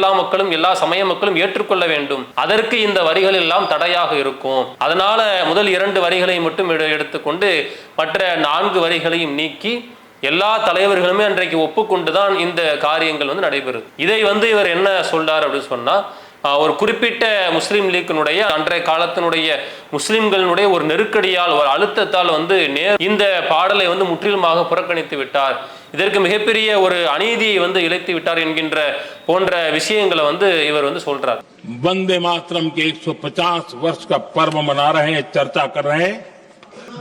எல்லா மக்களும் எல்லா சமய மக்களும் ஏற்றுக்கொள்ள வேண்டும். அதற்கு இந்த வரிகள் எல்லாம் தடையாக இருக்கும். அதனால முதல் இரண்டு வரிகளை மட்டும் எடுத்துக்கொண்டு மற்ற நான்கு வரிகளையும் நீக்கி எல்லா தலைவர்களுமே அன்றைக்கு ஒப்புக்கொண்டு தான் இந்த காரியங்கள் வந்து நடைபெறுது. இதை வந்து இவர் என்ன சொல்றார் அப்படின்னு சொன்னா ஒரு குறிப்பிட்ட முஸ்லீம் லீக்கினுடைய அன்றைய காலத்தினுடைய முஸ்லிம்களினுடைய ஒரு நெருக்கடியால் ஒரு அழுத்தத்தால் வந்து நேர் இந்த பாடலை வந்து முற்றிலுமாக புறக்கணித்து விட்டார். இதற்கு மிகப்பெரிய ஒரு அநீதியை வந்து இழைத்து விட்டார் என்கின்ற போன்ற விஷயங்களை வந்து இவர் வந்து சொல்றார் वंदे मातरम के 150 वर्ष का पर्व मना रहे हैं चर्चा कर रहे हैं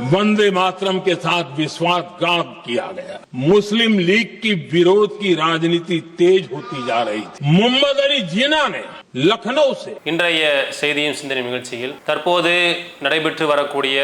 वंदे मातरम के साथ विश्वासघात किया गया मुस्लिम लीग की विरोध की राजनीति तेज होती जा रही थी मोहम्मद अली जिना ने लखनऊ से இன்றைய செய்தியும் சிந்தனை நிகழ்ச்சியில் தற்போது நடைபெற்று வரக்கூடிய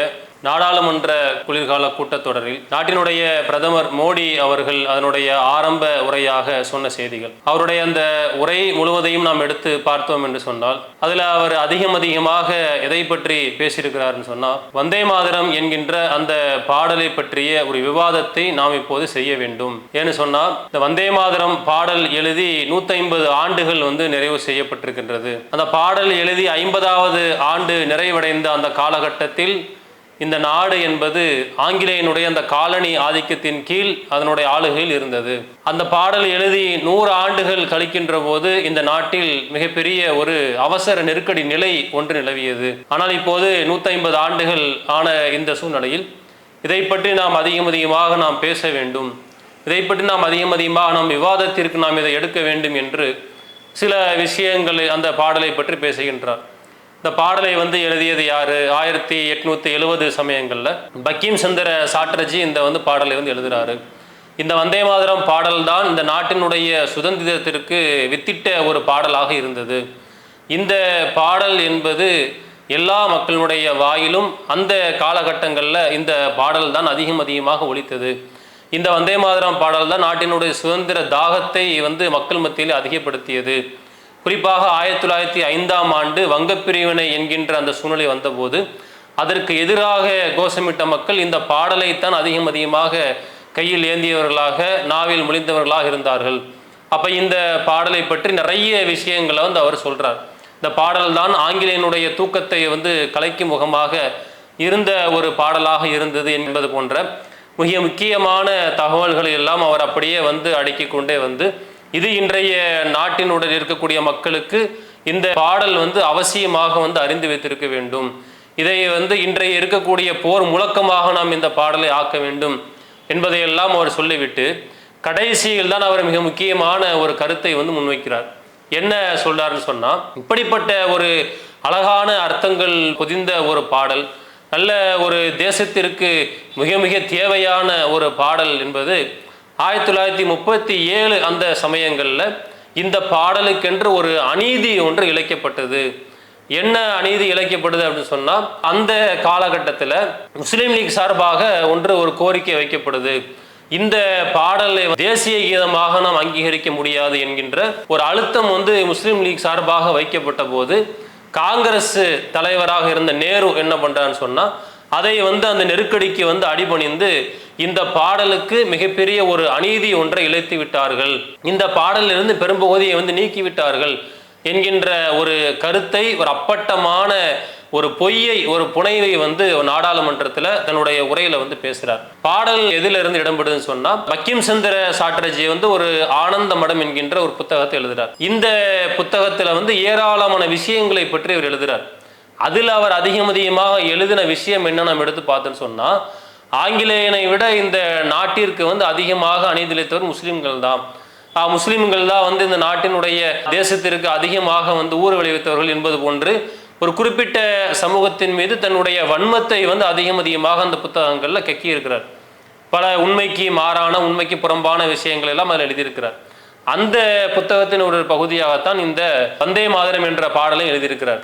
நாடாளுமன்ற குளிர்கால கூட்டத்தொடரில் நாட்டினுடைய பிரதமர் மோடி அவர்கள் அதனுடைய ஆரம்ப உரையாக சொன்ன செய்திகள். அவருடைய அந்த உரை முழுவதையும் நாம் எடுத்து பார்த்தோம் என்று சொன்னால் அதில் அவர் அதிகம் அதிகமாக எதை பற்றி பேசியிருக்கிறார்னு சொன்னால் வந்தே மாதரம் என்கின்ற அந்த பாடலை பற்றிய ஒரு விவாதத்தை நாம் இப்போது செய்ய வேண்டும். ஏன்னு சொன்னால் இந்த வந்தே மாதரம் பாடல் எழுதி 150 ஆண்டுகள் வந்து நிறைவு செய்யப்பட்டிருக்கின்றது. அந்த பாடல் எழுதி ஐம்பதாவது ஆண்டு நிறைவடைந்த அந்த காலகட்டத்தில் இந்த நாடு என்பது ஆங்கிலேயனுடைய அந்த காலனி ஆதிக்கத்தின் கீழ் அதனுடைய ஆளுகையில் இருந்தது. அந்த பாடல் எழுதி நூறு ஆண்டுகள் கழிக்கின்ற போது இந்த நாட்டில் மிகப்பெரிய ஒரு அவசர நெருக்கடி நிலை ஒன்று நிலவியது. ஆனால் இப்போது 150 ஆண்டுகள் ஆன இந்த சூழ்நிலையில் இதை பற்றி நாம் அதிகம் அதிகமாக நாம் பேச வேண்டும். இதை பற்றி நாம் அதிகம் அதிகமாக நாம் விவாதத்திற்கு நாம் இதை எடுக்க வேண்டும் என்று சில விஷயங்களை அந்த பாடலை பற்றி பேசுகின்றார். இந்த பாடலை வந்து எழுதியது யாரு? ஆயிரத்தி எட்நூத்தி எழுவது சமயங்கள்ல பக்கீம் சந்திர சாட்டர்ஜி இந்த வந்து பாடலை வந்து எழுதுறாரு. இந்த வந்தே மாதரம் பாடல் தான் இந்த நாட்டினுடைய சுதந்திரத்திற்கு வித்திட்ட ஒரு பாடலாக இருந்தது. இந்த பாடல் என்பது எல்லா மக்களுடைய வாயிலும் அந்த காலகட்டங்களில் இந்த பாடல் தான் அதிகம் அதிகமாக ஒலித்தது. இந்த வந்தே மாதரம் பாடல் தான் நாட்டினுடைய சுதந்திர தாகத்தை வந்து மக்கள் மத்தியில் அதிகப்படுத்தியது. குறிப்பாக ஆயிரத்தி தொள்ளாயிரத்தி ஐந்தாம் ஆண்டு வங்கப்பிரிவினை என்கின்ற அந்த சூழ்நிலை வந்தபோது அதற்கு எதிராக கோஷமிட்ட மக்கள் இந்த பாடலைத்தான் அதிகம் அதிகமாக கையில் ஏந்தியவர்களாக நாவில் முழிந்தவர்களாக இருந்தார்கள். அப்போ இந்த பாடலை பற்றி நிறைய விஷயங்களை வந்து அவர் சொல்கிறார் இந்த பாடல் தான் ஆங்கிலேயனுடைய தூக்கத்தை வந்து கலைக்கும் முகமாக இருந்த ஒரு பாடலாக இருந்தது என்பது போன்ற மிக முக்கியமான தகவல்களை எல்லாம் அவர் அப்படியே வந்து அடுக்கிக் கொண்டே வந்து இது இன்றைய நாட்டினுடன் இருக்கக்கூடிய மக்களுக்கு இந்த பாடல் வந்து அவசியமாக வந்து அறிந்து வைத்திருக்க வேண்டும். இதை வந்து இன்றைய இருக்கக்கூடிய போர் முழக்கமாக நாம் இந்த பாடலை ஆக்க வேண்டும் என்பதையெல்லாம் அவர் சொல்லிவிட்டு கடைசியில் தான் அவர் மிக முக்கியமான ஒரு கருத்தை வந்து முன்வைக்கிறார். என்ன சொல்றாருன்னு சொன்னா இப்படிப்பட்ட ஒரு அழகான அர்த்தங்கள் பொதிந்த ஒரு பாடல் நல்ல ஒரு தேசத்திற்கு மிக மிக தேவையான ஒரு பாடல் என்பது ஆயிரத்தி தொள்ளாயிரத்தி முப்பத்தி ஏழு அந்த சமயங்களில் இந்த பாடலுக்கென்று ஒரு அநீதி ஒன்று இழைக்கப்பட்டது. என்ன அநீதி இழைக்கப்படுது அப்படின்னு சொன்னால் அந்த காலகட்டத்தில் முஸ்லீம் லீக் சார்பாக ஒன்று ஒரு கோரிக்கை வைக்கப்படுது. இந்த பாடலை தேசிய கீதமாக நாம் அங்கீகரிக்க முடியாது என்கின்ற ஒரு அழுத்தம் வந்து முஸ்லீம் லீக் சார்பாக வைக்கப்பட்ட போது காங்கிரஸ் தலைவராக இருந்த நேரு என்ன பண்ணுறான்னு சொன்னால் அதை வந்து அந்த நெருக்கடிக்கு வந்து அடிபணிந்து இந்த பாடலுக்கு மிகப்பெரிய ஒரு அநீதி ஒன்றை இழைத்து விட்டார்கள். இந்த பாடலிலிருந்து பெரும்பகுதியை வந்து நீக்கி விட்டார்கள் என்கின்ற ஒரு கருத்தை ஒரு அப்பட்டமான ஒரு பொய்யை ஒரு புனைவை வந்து நாடாளுமன்றத்தில் தன்னுடைய உரையில வந்து பேசுறார். பாடல் எதுல இருந்து இடம்பெடுதுன்னு சொன்னா பக்கிம் சந்திர சாட்டர்ஜி வந்து ஒரு ஆனந்த மடம் என்கின்ற ஒரு புத்தகத்தை எழுதுறார். இந்த புத்தகத்துல வந்து ஏராளமான விஷயங்களை பற்றி அவர் எழுதுறார். அதில் அவர் அதிகம் அதிகமாக எழுதின விஷயம் என்ன நம்ம எடுத்து பார்த்தோன்னு சொன்னால் ஆங்கிலேயனை விட இந்த நாட்டிற்கு வந்து அதிகமாக அநீதிழைத்தவர் முஸ்லீம்கள் தான். முஸ்லீம்கள் தான் வந்து இந்த நாட்டினுடைய தேசத்திற்கு அதிகமாக வந்து ஊர் விளைவித்தவர்கள் என்பது போன்று ஒரு குறிப்பிட்ட சமூகத்தின் மீது தன்னுடைய வன்மத்தை வந்து அதிகம் அதிகமாக அந்த புத்தகங்களில் கக்கி இருக்கிறார் பல உண்மைக்கு மாறான உண்மைக்கு புறம்பான விஷயங்கள் எல்லாம் அதில் எழுதியிருக்கிறார். அந்த புத்தகத்தின் ஒரு பகுதியாகத்தான் இந்த வந்தே மாதரம் என்ற பாடலை எழுதியிருக்கிறார்.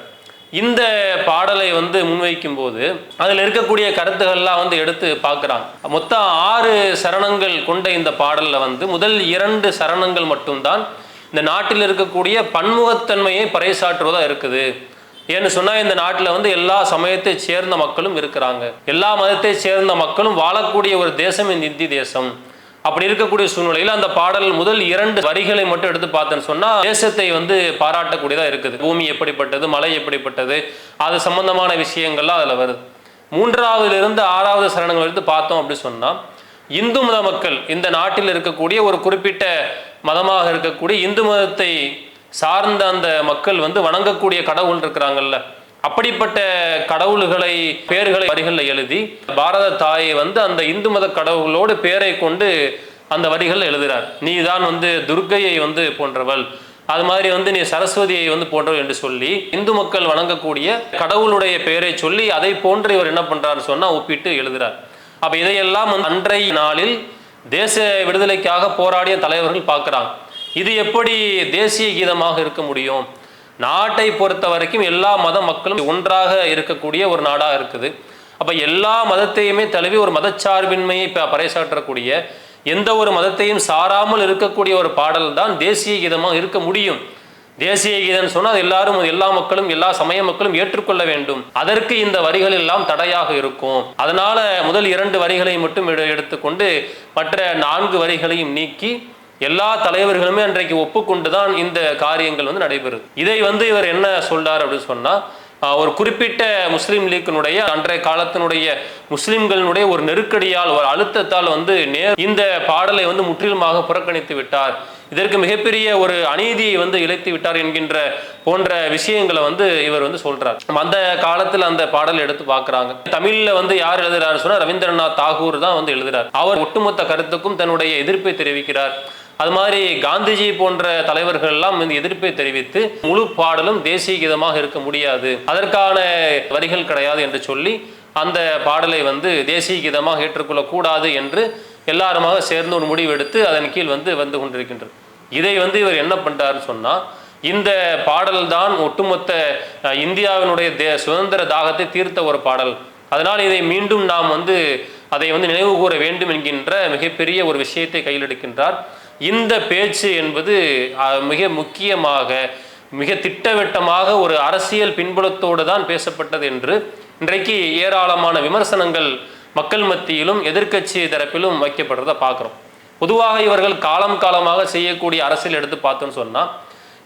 இந்த பாடலை வந்து முன்வைக்கும் போது அதில் இருக்கக்கூடிய கருத்துக்கள்லாம் வந்து எடுத்து பார்க்குறாங்க. மொத்தம் ஆறு சரணங்கள் கொண்ட இந்த பாடலில் வந்து முதல் இரண்டு சரணங்கள் மட்டும்தான் இந்த நாட்டில் இருக்கக்கூடிய பன்முகத்தன்மையை பறைசாற்றுவதாக இருக்குது. ஏன்னு சொன்னால் இந்த நாட்டில் வந்து எல்லா சமயத்தை சேர்ந்த மக்களும் இருக்கிறாங்க. எல்லா மதத்தை சேர்ந்த மக்களும் வாழக்கூடிய ஒரு தேசம் இந்த இந்தி தேசம். அப்படி இருக்கக்கூடிய சூழ்நிலையில் அந்த பாடல் முதல் இரண்டு வரிகளை மட்டும் எடுத்து பார்த்தேன்னு சொன்னா தேசத்தை வந்து பாராட்டக்கூடியதா இருக்குது. பூமி எப்படிப்பட்டது மலை எப்படிப்பட்டது அது சம்பந்தமான விஷயங்கள்லாம் அதுல வருது. மூன்றாவதுல இருந்து ஆறாவது சரணங்கள் எடுத்து பார்த்தோம் அப்படி சொன்னா இந்து மத மக்கள் இந்த நாட்டில் இருக்கக்கூடிய ஒரு குறிப்பிட்ட மதமாக இருக்கக்கூடிய இந்து மதத்தை சார்ந்த அந்த மக்கள் வந்து வணங்கக்கூடிய கடவுள் இருக்கிறாங்கல்ல. அப்படிப்பட்ட கடவுள்களை பேர்களை வரிகளில் எழுதி பாரத தாயை வந்து அந்த இந்து மத கடவுளோடு பேரை கொண்டு அந்த வரிகள் எழுதுகிறார் நீ தான் வந்து துர்க்கையை வந்து போன்றவள். அது மாதிரி வந்து நீ சரஸ்வதியை வந்து போன்றவள் என்று சொல்லி இந்து மக்கள் வணங்கக்கூடிய கடவுளுடைய பெயரை சொல்லி அதை போன்று இவர் என்ன பண்றாரு சொன்னால் ஒப்பிட்டு எழுதுகிறார் அப்போ இதையெல்லாம் வந்து அன்றைய நாளில் தேச விடுதலைக்காக போராடிய தலைவர்கள் பார்க்குறாங்க. இது எப்படி தேசிய கீதமாக இருக்க முடியும்? நாட்டை பொறுத்த வரைக்கும் எல்லா மத மக்களும் ஒன்றாக இருக்கக்கூடிய ஒரு நாடாக இருக்குது. அப்போ எல்லா மதத்தையுமே தழுவி ஒரு மதச்சார்பின்மையை இப்போ பறைசாற்றக்கூடிய எந்த ஒரு மதத்தையும் சாராமல் இருக்கக்கூடிய ஒரு பாடல் தான் தேசிய கீதமாக இருக்க முடியும். தேசிய கீதம் சொன்னால் அது எல்லாரும் எல்லா மக்களும் எல்லா சமய மக்களும் ஏற்றுக்கொள்ள வேண்டும். அதற்கு இந்த வரிகள் எல்லாம் தடையாக இருக்கும். அதனால முதல் இரண்டு வரிகளை மட்டும் எடுத்துக்கொண்டு மற்ற நான்கு வரிகளையும் நீக்கி எல்லா தலைவர்களுமே அன்றைக்கு ஒப்புக்கொண்டு தான் இந்த காரியங்கள் வந்து நடைபெறுது. இதை வந்து இவர் என்ன சொல்றார் அப்படின்னு சொன்னா ஒரு குறிப்பிட்ட முஸ்லீம் லீக்கினுடைய அன்றைய காலத்தினுடைய முஸ்லிம்களினுடைய ஒரு நெருக்கடியால் ஒரு அழுத்தத்தால் வந்து இந்த பாடலை வந்து முற்றிலுமாக புறக்கணித்து விட்டார். இதற்கு மிகப்பெரிய ஒரு அநீதியை வந்து இழைத்து விட்டார் என்கின்ற போன்ற விஷயங்களை வந்து இவர் வந்து சொல்றார். அந்த காலத்தில் அந்த பாடல் எடுத்து பார்க்குறாங்க. தமிழ்ல வந்து யார் எழுதுறாரு சொன்னா ரவீந்திரநாத் தாகூர் தான் வந்து எழுதுறார். அவர் ஒட்டுமொத்த கருத்துக்கும் தன்னுடைய எதிர்ப்பை தெரிவிக்கிறார். அது மாதிரி காந்திஜி போன்ற தலைவர்கள் எல்லாம் இந்த எதிர்ப்பை தெரிவித்து முழு பாடலும் தேசிய கீதமாக இருக்க முடியாது. அதற்கான வரிகள் கிடையாது என்று சொல்லி அந்த பாடலை வந்து தேசிய கீதமாக ஏற்றுக்கொள்ளக்கூடாது என்று எல்லாருமாக சேர்ந்து ஒரு முடிவு எடுத்து அதன் கீழ் வந்து வந்து கொண்டிருக்கின்றது இதை வந்து இவர் என்ன பண்ணுறாருன்னு சொன்னா இந்த பாடல் தான் ஒட்டுமொத்த இந்தியாவினுடைய தே சுதந்திர தாகத்தை தீர்த்த ஒரு பாடல். அதனால் இதை மீண்டும் நாம் வந்து அதை வந்து நினைவு கூற வேண்டும் என்கின்ற மிகப்பெரிய ஒரு விஷயத்தை கையில் எடுக்கின்றார். இந்த பேச்சு என்பது மிக முக்கியமாக மிக திட்டவட்டமாக ஒரு அரசியல் பின்புலத்தோடு தான் பேசப்பட்டது என்று இன்றைக்கு ஏராளமான விமர்சனங்கள் மக்கள் மத்தியிலும் எதிர்க்கட்சி தரப்பிலும் வைக்கப்படுறதை பார்க்குறோம். பொதுவாக இவர்கள் காலம் காலமாக செய்யக்கூடிய அரசியல் எடுத்து பார்த்தோன்னு சொன்னால்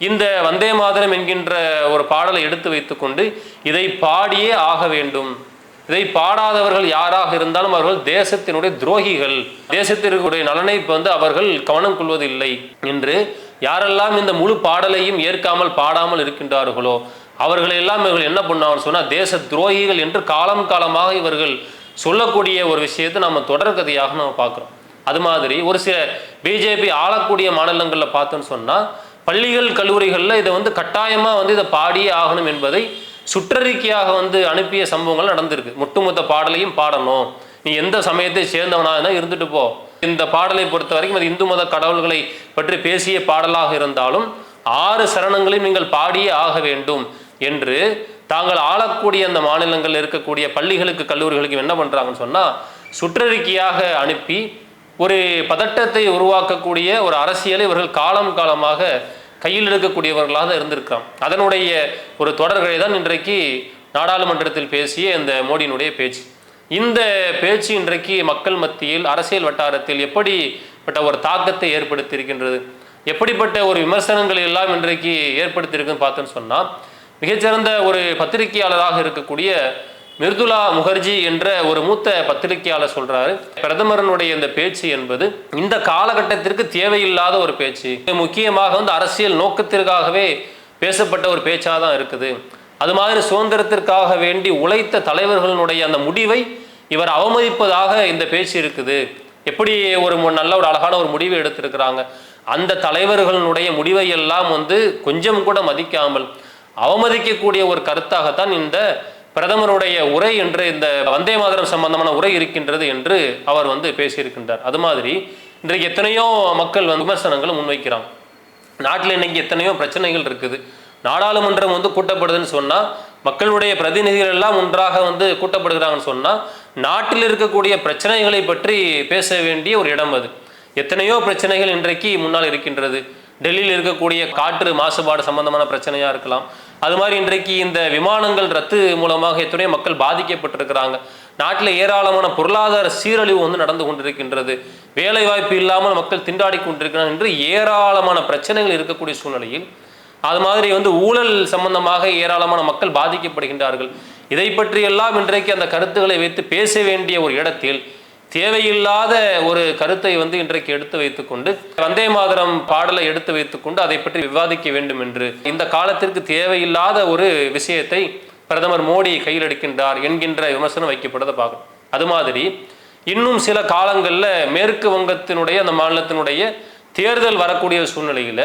இந்த வந்தே மாதரம் என்கின்ற ஒரு பாடலை எடுத்து வைத்துக்கொண்டு இதை பாடியே ஆக வேண்டும். இதை பாடாதவர்கள் யாராக இருந்தாலும் அவர்கள் தேசத்தினுடைய துரோகிகள். தேசத்திற்குடைய நலனை வந்து அவர்கள் கவனம் கொள்வதில்லை என்று யாரெல்லாம் இந்த முழு பாடலையும் ஏற்காமல் பாடாமல் இருக்கின்றார்களோ அவர்களை எல்லாம் இவர்கள் என்ன பண்ணுவாங்கன்னு சொன்னால் தேச துரோகிகள் என்று காலம் காலமாக இவர்கள் சொல்லக்கூடிய ஒரு விஷயத்தை நம்ம தொடர்கதையாக நம்ம பார்க்குறோம். அது மாதிரி ஒரு சில பிஜேபி ஆளக்கூடிய மாநிலங்களில் பார்த்தோன்னு சொன்னால் பள்ளிகள் கல்லூரிகளில் இதை வந்து கட்டாயமாக வந்து இதை பாடியே ஆகணும் என்பதை சுற்றறிக்கையாக வந்து அனுப்பிய சம்பவங்கள் நடந்திருக்கு. ஒட்டுமொத்த பாடலையும் பாடணும். நீ எந்த சமயத்தை சேர்ந்தவனாக இருந்தால் இருந்துட்டு போ. இந்த பாடலை பொறுத்த வரைக்கும் அது இந்து மத கடவுள்களை பற்றி பேசிய பாடலாக இருந்தாலும் ஆறு சரணங்களையும் நீங்கள் பாடியே ஆக வேண்டும் என்று தாங்கள் ஆளக்கூடிய அந்த மாநிலங்களில் இருக்கக்கூடிய பள்ளிகளுக்கு கல்லூரிகளுக்கு என்ன பண்ணுறாங்கன்னு சொன்னால் சுற்றறிக்கையாக அனுப்பி ஒரு பதட்டத்தை உருவாக்கக்கூடிய ஒரு அரசியலை இவர்கள் காலம் காலமாக கையில் எடுக்கக்கூடியவர்களாக இருந்திருக்கிறான் அதனுடைய ஒரு தொடர்களை தான் இன்றைக்கு நாடாளுமன்றத்தில் பேசிய இந்த மோடியினுடைய பேச்சு. இந்த பேச்சு இன்றைக்கு மக்கள் மத்தியில் அரசியல் வட்டாரத்தில் எப்படிப்பட்ட ஒரு தாக்கத்தை ஏற்படுத்தியிருக்கின்றது? எப்படிப்பட்ட ஒரு விமர்சனங்கள் எல்லாம் இன்றைக்கு ஏற்படுத்தியிருக்குன்னு பார்த்தோன்னு சொன்னால் மிகச்சிறந்த ஒரு பத்திரிகையாளராக இருக்கக்கூடிய மிர்துலா முகர்ஜி என்ற ஒரு மூத்த பத்திரிகையாளர் சொல்றாரு. பிரதமரனுடைய இந்த பேச்சு என்பது இந்த காலகட்டத்திற்கு தேவையில்லாத ஒரு பேச்சு. முக்கியமாக வந்து அரசியல் நோக்கத்திற்காகவே பேசப்பட்ட ஒரு பேச்சாக தான் இருக்குது. அது மாதிரி சுதந்திரத்திற்காக வேண்டி உழைத்த தலைவர்களுடைய அந்த முடிவை இவர் அவமதிப்பதாக இந்த பேச்சு இருக்குது. எப்படி ஒரு நல்ல ஒரு அழகான ஒரு முடிவை எடுத்திருக்கிறாங்க. அந்த தலைவர்களுடைய முடிவை எல்லாம் வந்து கொஞ்சம் கூட மதிக்காமல் அவமதிக்கக்கூடிய ஒரு கருத்தாகத்தான் இந்த பிரதமருடைய உரை என்று இந்த வந்தே மாதரம் சம்பந்தமான உரை இருக்கின்றது என்று அவர் வந்து பேசியிருக்கின்றார். அது மாதிரி இன்றைக்கு எத்தனையோ மக்கள் வந்து விமர்சனங்களை முன்வைக்கிறாங்க. நாட்டில் இன்னைக்கு எத்தனையோ பிரச்சனைகள் இருக்குது. நாடாளுமன்றம் வந்து கூட்டப்படுதுன்னு சொன்னால் மக்களுடைய பிரதிநிதிகள் எல்லாம் ஒன்றாக வந்து கூட்டப்படுகிறாங்கன்னு சொன்னால் நாட்டில் இருக்கக்கூடிய பிரச்சனைகளை பற்றி பேச வேண்டிய ஒரு இடம் அது. எத்தனையோ பிரச்சனைகள் இன்றைக்கு முன்னால் இருக்கின்றது. டெல்லியில் இருக்கக்கூடிய காற்று மாசுபாடு சம்பந்தமான பிரச்சனையாக இருக்கலாம். அது மாதிரி இன்றைக்கு இந்த விமானங்கள் ரத்து மூலமாக எத்தனையோ மக்கள் பாதிக்கப்பட்டிருக்கிறாங்க. நாட்டில் ஏராளமான பொருளாதார சீரழிவு வந்து நடந்து கொண்டிருக்கின்றது. வேலைவாய்ப்பு இல்லாமல் மக்கள் திண்டாடி கொண்டிருக்கிறார் என்று ஏராளமான பிரச்சனைகள் இருக்கக்கூடிய சூழ்நிலையில் அது மாதிரி வந்து ஊழல் சம்பந்தமாக ஏராளமான மக்கள் பாதிக்கப்படுகின்றார்கள். இதை பற்றியெல்லாம் இன்றைக்கு அந்த கருத்துக்களை வைத்து பேச வேண்டிய ஒரு இடத்தில் தேவையில்லாத ஒரு கருத்தை வந்து இன்றைக்கு எடுத்து வைத்துக்கொண்டு வந்தே மாதரம் பாடலை எடுத்து வைத்துக்கொண்டு அதை பற்றி விவாதிக்க வேண்டும் என்று இந்த காலத்திற்கு தேவையில்லாத ஒரு விஷயத்தை பிரதமர் மோடி கையில் எடுக்கின்றார் என்கின்ற விமர்சனம் வைக்கப்படுறதை பார்க்கணும். அது மாதிரி இன்னும் சில காலங்களில் மேற்கு வங்கத்தினுடைய அந்த மாநிலத்தினுடைய தேர்தல் வரக்கூடிய சூழ்நிலையில்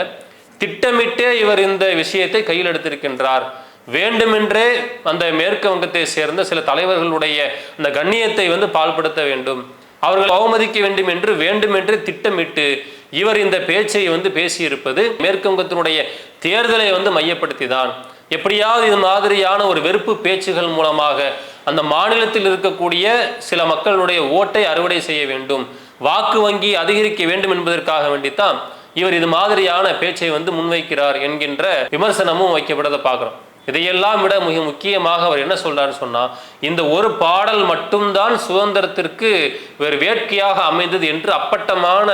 திட்டமிட்டே இவர் இந்த விஷயத்தை கையில் எடுத்திருக்கின்றார். வேண்டுமென்றே அந்த மேற்கு வங்கத்தை சேர்ந்த சில தலைவர்களுடைய அந்த கண்ணியத்தை வந்து பால்படுத்த வேண்டும். அவர்கள் அவமதிக்க வேண்டும் என்று வேண்டுமென்றே திட்டமிட்டு இவர் இந்த பேச்சை வந்து பேசியிருப்பது மேற்கு வங்கத்தினுடைய தேர்தலை வந்து மையப்படுத்தி தான் எப்படியாவது இது மாதிரியான ஒரு வெறுப்பு பேச்சுகள் மூலமாக அந்த மாநிலத்தில் இருக்கக்கூடிய சில மக்களுடைய ஓட்டை அறுவடை செய்ய வேண்டும். வாக்கு வங்கி அதிகரிக்க வேண்டும் என்பதற்காக வேண்டித்தான் இவர் இது மாதிரியான பேச்சை வந்து முன்வைக்கிறார் என்கின்ற விமர்சனமும் வைக்கப்படுறதை பார்க்குறோம். இதையெல்லாம் விட மிக முக்கியமாக அவர் என்ன சொல்றாருன்னு சொன்னா இந்த ஒரு பாடல் மட்டும்தான் சுதந்திரத்திற்கு வேறு வேட்கையாக அமைந்தது என்று அப்பட்டமான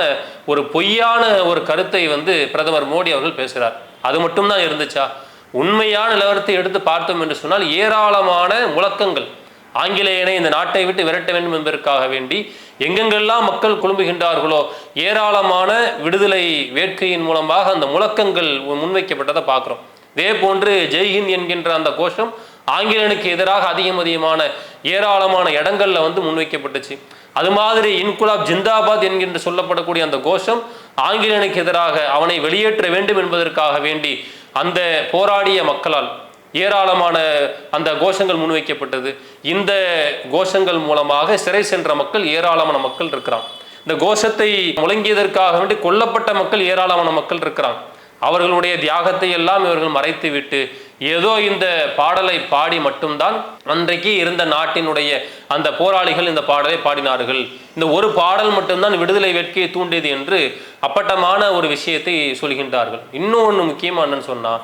ஒரு பொய்யான ஒரு கருத்தை வந்து பிரதமர் மோடி அவர்கள் பேசுகிறார் அது மட்டும்தான் இருந்துச்சா? உண்மையான நிலவரத்தை எடுத்து பார்த்தோம் என்று சொன்னால் ஏராளமான முழக்கங்கள். ஆங்கிலேயனை இந்த நாட்டை விட்டு விரட்ட வேண்டும் என்பதற்காக வேண்டி எங்கெங்கெல்லாம் மக்கள் குழும்புகின்றார்களோ ஏராளமான விடுதலை வேட்கையின் மூலமாக அந்த முழக்கங்கள் முன்வைக்கப்பட்டதை பார்க்குறோம். இதே போன்று ஜெய்ஹிந்த் என்கின்ற அந்த கோஷம் ஆங்கிலனுக்கு எதிராக அதிகம் அதிகமான ஏராளமான இடங்கள்ல வந்து முன்வைக்கப்பட்டுச்சு. அது மாதிரி இன்குலாப் ஜிந்தாபாத் என்கின்ற சொல்லப்படக்கூடிய அந்த கோஷம் ஆங்கிலேயனுக்கு எதிராக அவனை வெளியேற்ற வேண்டும் என்பதற்காக வேண்டி அந்த போராடிய மக்களால் ஏராளமான அந்த கோஷங்கள் முன்வைக்கப்பட்டது. இந்த கோஷங்கள் மூலமாக சிறை சென்ற மக்கள் ஏராளமான மக்கள் இருக்கிறான். இந்த கோஷத்தை முழங்கியதற்காக வேண்டி கொல்லப்பட்ட மக்கள் ஏராளமான மக்கள் இருக்கிறான். அவர்களுடைய தியாகத்தை எல்லாம் இவர்கள் மறைத்து விட்டு ஏதோ இந்த பாடலை பாடி மட்டும்தான் அன்றைக்கு இருந்த நாட்டினுடைய அந்த போராளிகள் இந்த பாடலை பாடினார்கள். இந்த ஒரு பாடல் மட்டும்தான் விடுதலை வேட்கையை தூண்டியது என்று அப்பட்டமான ஒரு விஷயத்தை சொல்கின்றார்கள். இன்னொன்று முக்கியமா என்னன்னு சொன்னா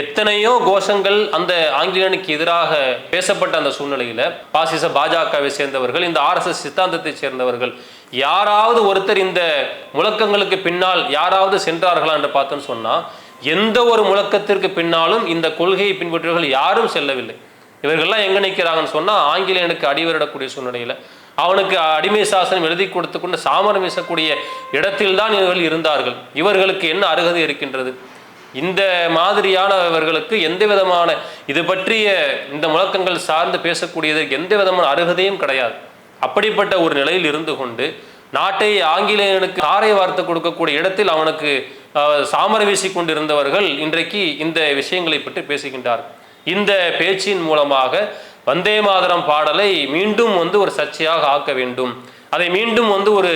எத்தனையோ கோஷங்கள் அந்த ஆங்கிலேயனுக்கு எதிராக பேசப்பட்ட அந்த சூழ்நிலையில பாசிச பாஜகவை சேர்ந்தவர்கள் இந்த ஆர்எஸ்எஸ் சித்தாந்தத்தை சேர்ந்தவர்கள் யாராவது ஒருத்தர் இந்த முழக்கங்களுக்கு பின்னால் யாராவது சென்றார்களா என்று பார்த்தோன்னு சொன்னால் எந்த ஒரு முழக்கத்திற்கு பின்னாலும் இந்த கொள்கையை பின்பற்றியவர்கள் யாரும் செல்லவில்லை. இவர்கள்லாம் எங்க நிற்கிறாங்கன்னு சொன்னால் ஆங்கிலேயனுக்கு அடிவரிடக்கூடிய சூழ்நிலையில் அவனுக்கு அடிமை சாசனம் எழுதி கொடுத்து கொண்டு சாமரம் வீசக்கூடிய இடத்தில் தான் இவர்கள் இருந்தார்கள். இவர்களுக்கு என்ன அருகதை இருக்கின்றது? இந்த மாதிரியானவர்களுக்கு எந்த விதமான இது பற்றிய இந்த முழக்கங்கள் சார்ந்து பேசக்கூடியதற்கு எந்த விதமான அருகதையும் கிடையாது. அப்படிப்பட்ட ஒரு நிலையில் இருந்து கொண்டு நாட்டை ஆங்கிலேயனுக்கு தாரை வார்த்தை கொடுக்கக்கூடிய இடத்தில் அவனுக்கு சாமர வீசி கொண்டிருந்தவர்கள் இன்றைக்கு இந்த விஷயங்களை பற்றி பேசுகின்றார். இந்த பேச்சின் மூலமாக வந்தே மாதரம் பாடலை மீண்டும் வந்து ஒரு சர்ச்சையாக ஆக்க வேண்டும். அதை மீண்டும் வந்து ஒரு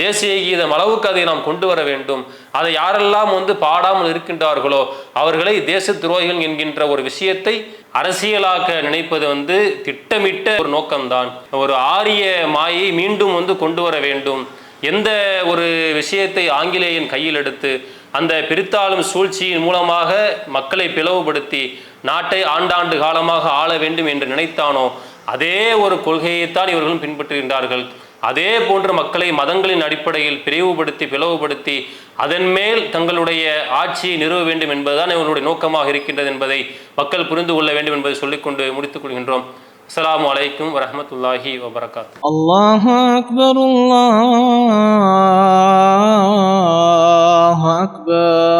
தேசிய கீதம் அளவுக்கு அதை நாம் கொண்டு வர வேண்டும். அதை யாரெல்லாம் வந்து பாடாமல் இருக்கின்றார்களோ அவர்களை தேச துரோகிகள் என்கின்ற ஒரு விஷயத்தை அரசியலாக்க நினைப்பது வந்து திட்டமிட்ட ஒரு நோக்கம்தான். ஒரு ஆரிய மாயை மீண்டும் வந்து கொண்டு வர வேண்டும். எந்த ஒரு விஷயத்தை ஆங்கிலேயன் கையில் எடுத்து அந்த பிரித்தாளும் சூழ்ச்சியின் மூலமாக மக்களை பிளவுபடுத்தி நாட்டை ஆண்டாண்டு காலமாக ஆள வேண்டும் என்று நினைத்தானோ அதே ஒரு கொள்கையைத்தான் இவர்களும் பின்பற்றுகின்றார்கள். அதே போன்று மக்களை மதங்களின் அடிப்படையில் பிரிவுபடுத்தி பிளவுபடுத்தி அதன் மேல் தங்களுடைய ஆட்சியை நிறுவ வேண்டும் என்பதுதான் இவர்களுடைய நோக்கமாக இருக்கின்றது என்பதை மக்கள் புரிந்து கொள்ள வேண்டும் என்பதை சொல்லிக்கொண்டு முடித்துக் கொள்கின்றோம். அஸ்லாம் வலைக்கும் வரமத்துல்லாஹி வபரகாத் அல்லாஹ் அக்பர் அக்பர்.